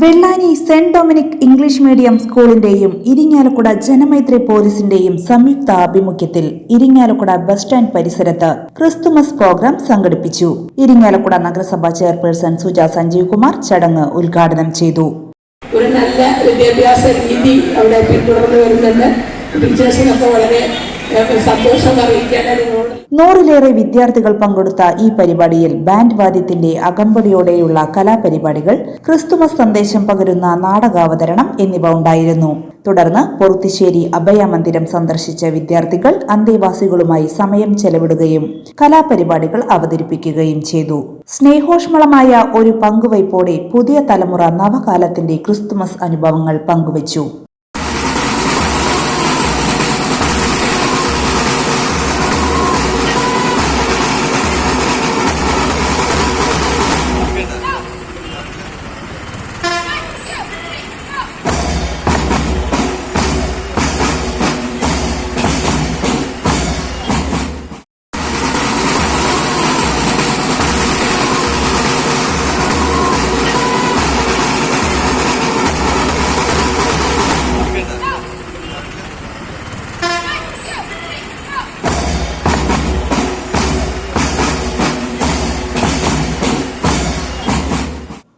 Vellani saint Dominic English medium സ്കൂളിന്റെയും Irinjalakuda Janamaithri പോലീസിന്റെയും സംയുക്ത ആഭിമുഖ്യത്തിൽ ഇരിങ്ങാലക്കുട ബസ് സ്റ്റാൻഡ് പരിസരത്ത് ക്രിസ്തുമസ് പ്രോഗ്രാം സംഘടിപ്പിച്ചു. ഇരിങ്ങാലക്കുട നഗരസഭാ ചെയർപേഴ്സൺ സുജ സഞ്ജീവ് കുമാർ ചടങ്ങ് ഉദ്ഘാടനം ചെയ്തു. ഒരു നല്ല വിദ്യാഭ്യാസ രീതി അവിടെ പിന്തുടർന്നു വരുന്നുണ്ട്. ടീച്ചേഴ്സിനൊക്കെ വളരെ സന്തോഷം നൂറിലേറെ വിദ്യാർത്ഥികൾ പങ്കെടുത്ത ഈ പരിപാടിയിൽ ബാൻഡ് വാദ്യത്തിന്റെ അകമ്പടിയോടെയുള്ള കലാപരിപാടികൾ ക്രിസ്തുമസ് സന്ദേശം പകരുന്ന നാടകാവതരണം എന്നിവ ഉണ്ടായിരുന്നു. തുടർന്ന് പൊറുത്തിശ്ശേരി അഭയ മന്ദിരം സന്ദർശിച്ച വിദ്യാർത്ഥികൾ അന്തേവാസികളുമായി സമയം ചെലവിടുകയും കലാപരിപാടികൾ അവതരിപ്പിക്കുകയും ചെയ്തു. സ്നേഹോഷ്മളമായ ഒരു പങ്കുവയ്പോടെ പുതിയ തലമുറ നവകാലത്തിന്റെ ക്രിസ്തുമസ് അനുഭവങ്ങൾ പങ്കുവച്ചു.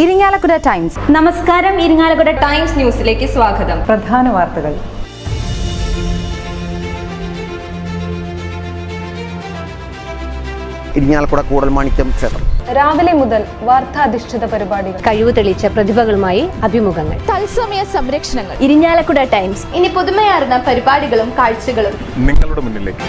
Irinjalakuda times. നമസ്കാരം ഇരിങ്ങാലക്കുട ടൈംസ് ന്യൂസിലേക്ക് സ്വാഗതം. പ്രധാന വാർത്തകൾ. ഇരിഞ്ഞാലക്കുട കൂടൽമാണിക്യം ക്ഷേത്രം. രാവിലെ മുതൽ വാർത്താധിഷ്ഠിത പരിപാടികൾ. കഴിവ് തെളിയിച്ച പ്രതിഭകളുമായി അഭിമുഖങ്ങൾ. തത്സമയ സംരക്ഷണങ്ങൾ. ഇരിഞ്ഞാലക്കുട ടൈംസ്. ഇനി പുതുമയാർന്ന പരിപാടികളും കാഴ്ചകളും. നിങ്ങളുടെ മുന്നിലേക്ക്.